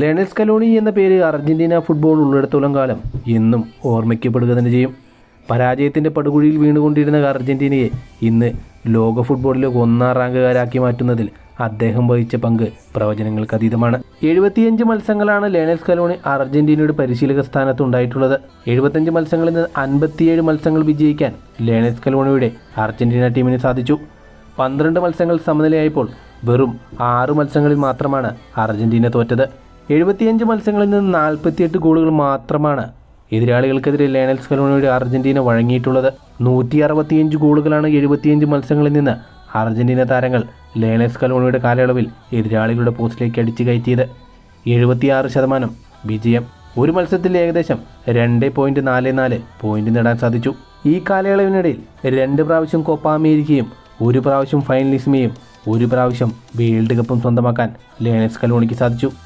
Lionel Scaloni എന്ന പേര് Argentina football ഉള്ളിടത്തോളം കാലം എന്നും ഓർമ്മിക്കപ്പെടുക തന്നെ ചെയ്യും. പരാജയത്തിന്റെ പടുകുഴിയിൽ വീണുകൊണ്ടിരുന്ന അർജന്റീനയെ ഇന്ന് ലോക ഫുട്ബോളിലെ ഒന്നാം റാങ്കുകാരാക്കി മാറ്റുന്നതിൽ അദ്ദേഹം വഹിച്ച പങ്ക് പ്രവചനങ്ങൾക്ക് അതീതമാണ്. എഴുപത്തിയഞ്ച് മത്സരങ്ങളാണ് ലേണൽ സ്കലോണി അർജന്റീനയുടെ പരിശീലക സ്ഥാനത്ത് ഉണ്ടായിട്ടുള്ളത്. എഴുപത്തഞ്ച് മത്സരങ്ങളിൽ നിന്ന് അൻപത്തിയേഴ് മത്സരങ്ങൾ വിജയിക്കാൻ ലേണൽ സ്കലോണിയുടെ അർജന്റീന ടീമിന് സാധിച്ചു. പന്ത്രണ്ട് മത്സരങ്ങൾ സമനിലയായപ്പോൾ വെറും ആറ് മത്സരങ്ങളിൽ മാത്രമാണ് അർജന്റീന തോറ്റത്. എഴുപത്തിയഞ്ച് മത്സരങ്ങളിൽ നിന്ന് നാൽപ്പത്തിയെട്ട് ഗോളുകൾ മാത്രമാണ് എതിരാളികൾക്കെതിരെ ലേണൽ സ്കലോണിയുടെ അർജന്റീന വഴങ്ങിയിട്ടുള്ളത്. നൂറ്റി അറുപത്തിയഞ്ച് ഗോളുകളാണ് എഴുപത്തിയഞ്ച് മത്സരങ്ങളിൽ നിന്ന് അർജന്റീന താരങ്ങൾ ലേണൽ സ്കലോണിയുടെ കാലയളവിൽ എതിരാളികളുടെ പോസ്റ്റിലേക്ക് അടിച്ചു കയറ്റിയത്. എഴുപത്തിയാറ് ശതമാനം വിജയം. ഒരു മത്സരത്തിൽ ഏകദേശം രണ്ട് പോയിന്റ് നാല് നാല് പോയിന്റ് നേടാൻ സാധിച്ചു. ഈ കാലയളവിനിടയിൽ രണ്ട് പ്രാവശ്യം കോപ്പ അമേരിക്കയും ഒരു പ്രാവശ്യം ഫൈനലിസ്മയും ഒരു പ്രാവശ്യം വേൾഡ് കപ്പും സ്വന്തമാക്കാൻ ലയണൽ സ്കലോണിക്ക് സാധിച്ചു.